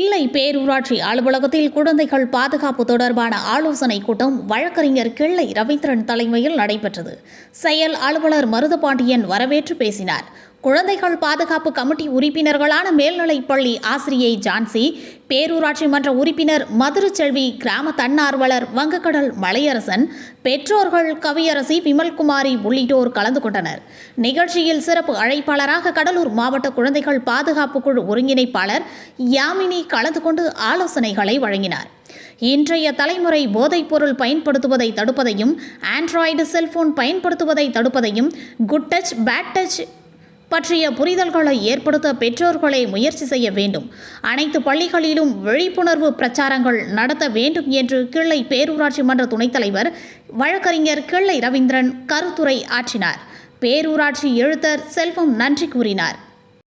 பேரூராட்சி அலுவலகத்தில் குழந்தைகள் பாதுகாப்பு தொடர்பான ஆலோசனை கூட்டம் வழக்கறிஞர் கிள்ளை ரவீந்திரன் தலைமையில் நடைபெற்றது. செயல் அலுவலர் மருதபாண்டியன் வரவேற்று பேசினார். குழந்தைகள் பாதுகாப்பு கமிட்டி உறுப்பினர்களான மேல்நிலைப்பள்ளி ஆசிரியை ஜான்சி பேரூராட்சி மன்ற உறுப்பினர் மதுரச்செல்வி கிராம தன்னார்வலர் வங்கக்கடல் மலையரசன் பெற்றோர்கள் கவியரசி விமல்குமாரி உள்ளிட்டோர் கலந்து கொண்டனர். நிகழ்ச்சியில் சிறப்பு அழைப்பாளராக கடலூர் மாவட்ட குழந்தைகள் பாதுகாப்பு குழு ஒருங்கிணைப்பாளர் யாமினி கலந்து கொண்டு ஆலோசனைகளை வழங்கினார். இன்றைய தலைமுறை போதைப்பொருள் பயன்படுத்துவதை தடுப்பதையும் ஆண்ட்ராய்டு செல்போன் பயன்படுத்துவதை தடுப்பதையும் குட் டச் பேட் டச் பற்றிய புரிதல்களை ஏற்படுத்த பெற்றோர்களை முயற்சி செய்ய வேண்டும். அனைத்து பள்ளிகளிலும் விழிப்புணர்வு பிரச்சாரங்கள் நடத்த வேண்டும் என்று கிள்ளை பேரூராட்சி மன்ற துணைத் தலைவர் வழக்கறிஞர் கிள்ளை ரவீந்திரன் கருத்துரை ஆற்றினார். பேரூராட்சி எழுத்தர் செல்வம் நன்றி கூறினார்.